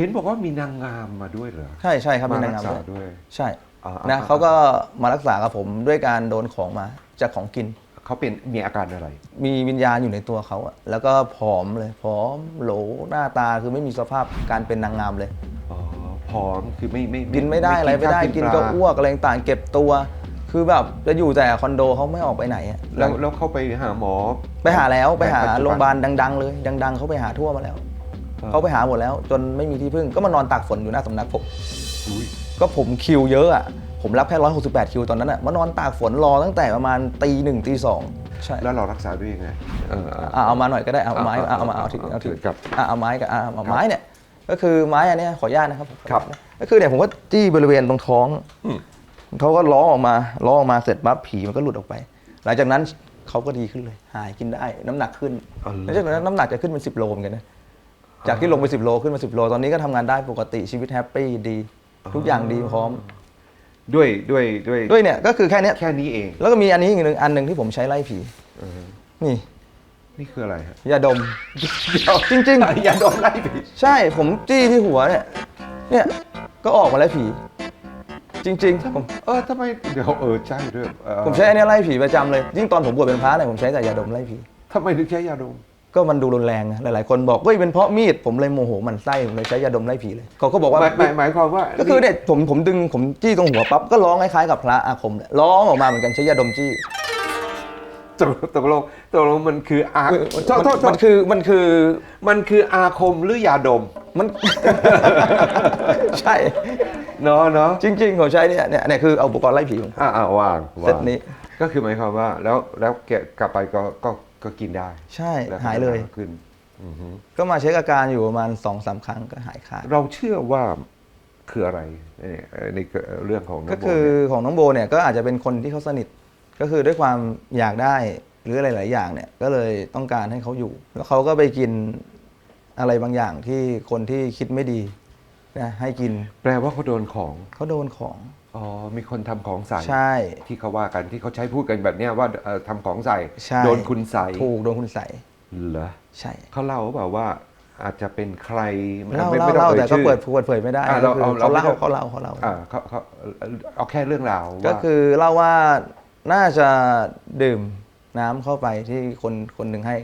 เห็นบอกว่ามีนางงามมาด้วยเหรอใช่ใช่ครับมีมานารังกงามษาด้วยด้วย ใช่อ่านะอ่า เขาก็มารักษากับผมด้วยการโดนของมาจากของกิน เขาเป็นมีอาการอะไร มีวิญญาณอยู่ในตัวเขาอะแล้วก็ผอมเลยผอมโหลหน้าตาคือไม่มีสภาพการเป็นนางงามเลย อ๋อผอมคือไม่ไม่กินไม่ได้อะไรไม่ได้ข้าวกินปลาก็อ้วกอะไรต่างๆเก็บตัว คือแบบจะอยู่แต่คอนโดเขาไม่ออกไปไหนอะแล้วแล้วเข้าไปหาหมอ ไปหาแล้วไปหาปัจจุบันโรงพยาบาลดัง ๆ เลย ดัง ๆเขาไปหาทั่วมาแล้วอ่า เขาไปหาหมดแล้ว จนไม่มีที่พึ่งก็มานอนตากฝนอยู่หน้าสำนักผมอุ๊ยก็ผมคิวเยอะอะผมรับแค่168คิวตอนนั้นอะมานอนตากฝนรอตั้งแต่ประมาณตีหนึ่งตีสองใช่แล้วเรารักษาด้วยยังไงเอออะเอามาหน่อยก็ได้เอาไม้อะเอามาเอาถืออะเอาถือครับอะเอาไม้กับอะเอาไม้เนี่ยก็คือไม้อันเนี้ยขออนุญาตนะครับครับ ก็คือเนี่ยผมก็จี้บริเวณตรงท้องอืมเขาก็ร้องออกมาร้องออกมาเสร็จปั๊บผีมันก็หลุดออกไป หลังจากนั้นเขาก็ดีขึ้นเลย หายกินได้น้ำหนักขึ้นอ๋อเหรอแล้วจากนั้นน้ำหนักจะขึ้นเป็น10โลเหมือนกันนะ จากที่ลงไป 10 โลขึ้นมา 10 โล ตอนนี้ก็ทำงานได้ปกติชีวิตแฮปปี้ดี ทุกอย่างดีพร้อม ด้วยด้วยด้วยด้วยเนี่ยก็คือแค่เนี้ยแค่นี้เองแล้วก็มีอันนี้อีกหนึ่งอันหนึ่งที่ผมใช้ไล่ผีเออนี่นี่คืออะไรฮะยาดม จริงอย่าโดนไล่ผีใช่ผมจี้ที่หัวเนี่ย เนี่ยก็ออกมาไล่ผี จริง ๆ ผมเออทำไมเดี๋ยวเออใช่ด้วยเออผมใช้อันเนี้ยไล่ผีประจำเลย ยิ่งตอนผมบวชเป็นพระเนี่ยผมใช้แต่ยาดมไล่ผี ทำไมถึงใช้ยาดม ก็มันดูรุนแรงนะหลายๆคนบอกเฮ้ยเป็นเพราะมีดผมเลยโมโหมันไส้ผมเลยใช้ยาดมไล่ผีเลยเขาก็บอกว่า หมายหมายหมายความว่าก็คือเนี่ยผมผมดึงผมจี้ตรงหัวปั๊บก็ร้องคล้ายๆกับพระอาคมเนี่ยร้องออกมาเหมือนกันใช้ยาดมจี้ ตกตกลงตกลงมันคืออาโทษโทษโทมัษนคือมันคือมันคืออาคมหรือยาดมมัน ใช่ เนาะเนาะจริงๆผมใช้เนี่ยเนี่ยเนี่ยคือเอาอุปกรณ์ไล่ผีของผม อ่าอ่าวางเซตนี้ ก็คือหมายความว่าแล้วแล้วแกะกลับไปก็ก็ ก็กินได้ใช่แล้วหายเลย ขึ้นอือฮึก็มาเช็คอาการอยู่ประมาณ2อสาครั้งก็หายขาด เราเชื่อว่าคืออะไรเนี่ยในเรื่องของน้งก็โบคือเนี่ยของน้องโบเนี่ยก็อาจจะเป็นคนที่เขาสนิท ก็คือด้วยความอยากได้หรืออะไรหลายอย่างเนี่ยก็เลยต้องการให้เขาอยู่ แล้วเขาก็ไปกินอะไรบางอย่างที่คนที่คิดไม่ดี นะให้กินแปลว่าเขาโดนของ เขาโดนของ อ๋อ มีคนทำของใส่ ใช่ ที่เขาว่ากันที่เขาใช้พูดกันแบบเนี้ยว่าเอ่อทำของใส่ ใช่ โดนคุณใส่ถูกโดนคุณใส่ เหรอใช่เขาเล่าเปล่าว่าอาจจะเป็นใครเล่าไม่เล่าไม่ต้องเล่าอ่ยแต่ก็ชื่อ เปิดเปิดเผยไม่ได้อะก็เราคือเอาเราเขาเล่าไม่ต้องเขาเล่าเขาเล่า อ่าเขาเขาเอาแค่เรื่องราวก็ว่าคือเล่าว่าน่าจะดื่มน้ำเข้าไปที่คนคนหนึ่งให้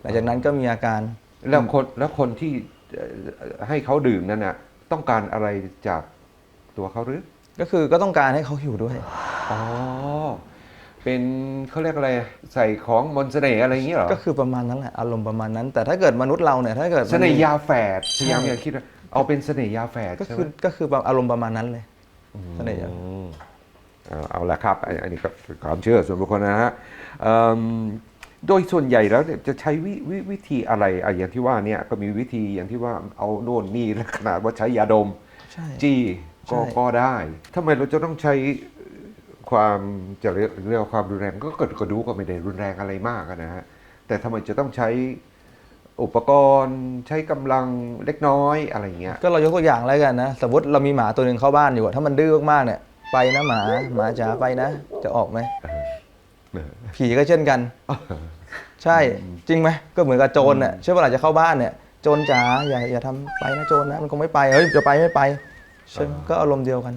หลังจากนั้นก็มีอาการแล้วคนแล้วคนที่เอ่อให้เขาดื่มนั่นน่ะ ต้องการอะไรจากตัวเขาหรือ ก็คือก็ต้องการให้เขาอยู่ด้วย อ๋อ เป็นเขาเรียกอะไรใส่ของมนต์เสน่ห์อะไรอย่างเงี้ยเหรอก็คือประมาณนั้นแหละอารมณ์ประมาณนั้น แต่ถ้าเกิดมนุษย์เราเนี่ยถ้าเกิดมันเสน่ห์ยาแฝดพยายามอยากคิดว่าเอาเป็นเสน่ห์ยาแฝดก็ใช่ไหคือมก็คืออารมณ์ประมาณนั้นเลยเสน่ห์ยาอืมเอาเอาละครับ อันอันนี้ก็เป็นความเชื่อส่วนบุคคลนะฮะเอิ่ม โดยส่วนใหญ่แล้วเนี่ยจะใช้วิววิธีอะไรอะอย่างที่ว่าเนี่ยก็มีวิธีอย่างที่ว่าเอาโน่นนี่และขนาดว่าใช้ยาดมใช่ จี้ก็ใช่ ก็ได้ทำไมเราจะต้องใช้ความจะเรียกเรียกว่าความรุนแรงก็เกิดก็ดูก็ไม่ได้รุนแรงอะไรมากอะนะฮะแต่ทำไมจะต้องใช้อุปกรณ์ใช้กำลังเล็กน้อยอะไรอย่างเงี้ย ก็เรายกตัวอย่างแล้วกันนะ สมมติเรามีหมาตัวหนึ่งเข้าบ้านอยู่อะถ้ามันดื้อมากๆเนี่ย ไปนะหมา หมาจ๋าไปนะ จะออกไหม เออ ผีก็เช่นกัน ใช่จริงไหมก็เหมือนกับโจรเนี่ยใช่เวลาจะเข้าบ้านเนี่ยโจรจ๋าอย่าอย่าทำไปนะโจรนะมันคงไม่ไปเฮ้ยจะไปไม่ไปใช่ไหมก็อารมณ์เดียวกัน